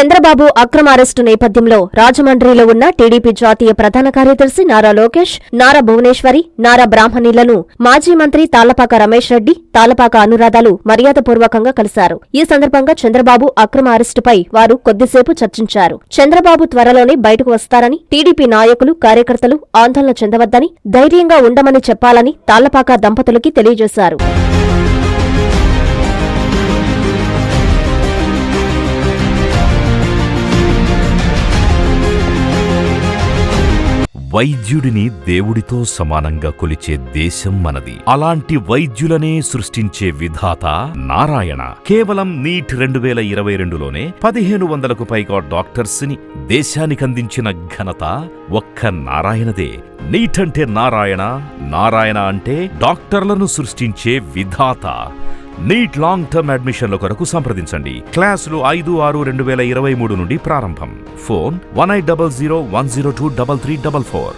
చంద్రబాబు అక్రమ అరెస్టు నేపథ్యంలో రాజమండ్రిలో ఉన్న టీడీపీ జాతీయ ప్రధాన కార్యదర్శి నారా లోకేష్ నారా భువనేశ్వరి నారా బ్రాహ్మణిలను మాజీ మంత్రి తాళ్ళపాక రమేష్ రెడ్డి తాళ్ళపాక అనురాధాలు మర్యాదపూర్వకంగా కలిశారు. ఈ సందర్భంగా చంద్రబాబు అక్రమ అరెస్టుపై వారు కొద్దిసేపు చర్చించారు. చంద్రబాబు త్వరలోనే బయటకు వస్తారని టీడీపీ నాయకులు కార్యకర్తలు ఆందోళన చెందవద్దని ధైర్యంగా ఉండమని చెప్పాలని తాళ్ళపాక దంపతులకి తెలియజేశారు. వైద్యుడిని దేవుడితో సమానంగా కొలిచే దేశం మనది. అలాంటి వైద్యులనే సృష్టించే విధాత నారాయణ. కేవలం నీట్ రెండు వేల ఇరవై రెండులోనే పదిహేను వందలకు పైగా డాక్టర్స్ని దేశానికందించిన ఘనత ఒక్క నారాయణదే. నీట్ అంటే నారాయణ నారాయణ అంటే డాక్టర్లను సృష్టించే విధాత. నీట్ లాంగ్ టర్మ్ అడ్మిషన్ల కొరకు సంప్రదించండి. క్లాసులు ఐదు ఆరు రెండు వేల ఇరవై మూడు నుండి ప్రారంభం. Phone one eight double zero one zero two double three double four.